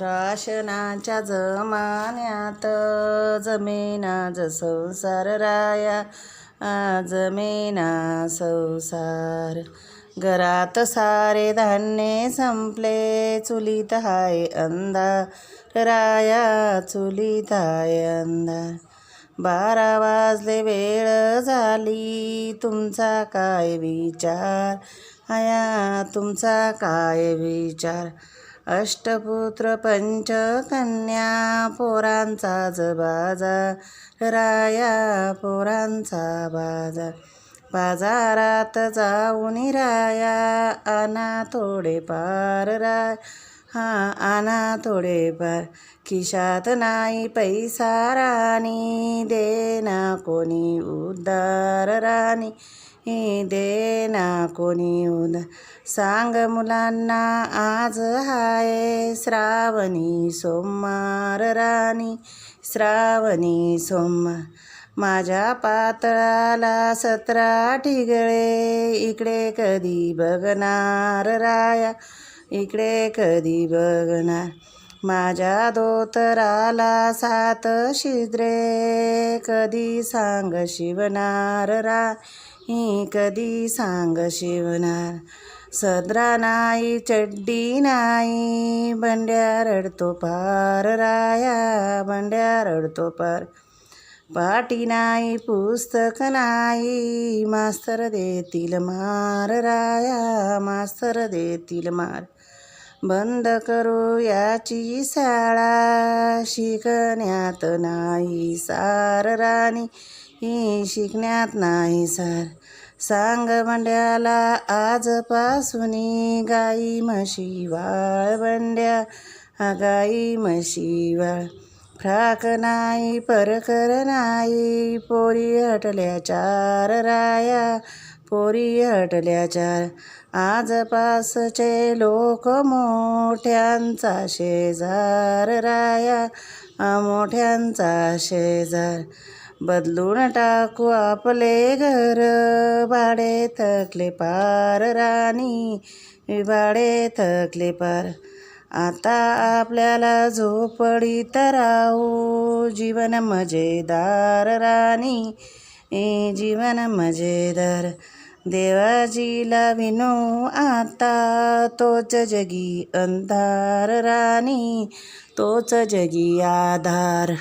राशनाच्या जमान्यात जमेना ज संसार राया जमेना संसार. घरात सारे धान्य संपले चुलीत हाय अंधार. राया चुलीत हाय अंधार. बारा वाजले वेळ झाली तुमचा काय विचार? आया तुमचा काय विचार? अष्टपुत्र पंचकन्या पोरांचा ज बाजार राया पोरांचा बाजार बाजारात जाऊन राया आना थोडे पार राय. हा आणा थोडे पार खिशात नाही पैसा राणी देना कोणी उद्धार राणी. देना कोणी उद्धार. सांग मुलांना आज हाय श्रावणी सोमवार राणी. श्रावणी सोमवार. माझ्या पातळाला सतरा ठिगळे इकडे कधी बघणार राया? इकडे कधी बघणार माझ्या दोतराला सात शिद्रे. कधी सांग शिवणार रा? ही कधी सांग शिवणार? सदरा नाही चड्डी नाही. बंड्या रडतो पार राया. बंड्या रडतो पार. पाटी नाही पुस्तक नाही. मास्तर देतील मार राया. मास्तर देतील मार. बंद करू याची शाळा. शिकण्यात नाही सार राणी ही शिकण्यात नाही सार. सांग बंड्याला आजपासून गाई म्हशी वाळ बंड्या गाई म्हशी वाळ. फ्राक नाही परकर नाही पोरी हटल्या चार राया. पोरी हटल्या चार. आजपासचे लोक मोठ्यांचा शेजार राया. मोठ्यांचा शेजार. बदलून टाकू आपले घर. भाडे थकले पार राणी. भाडे थकले पार. आता आपल्याला झोपडीत राहू. जीवन मजेदार राणी. जीवन मजेदार. देवाजीला विनो आता तोच जगी अंधार राणी तोच जगी आधार.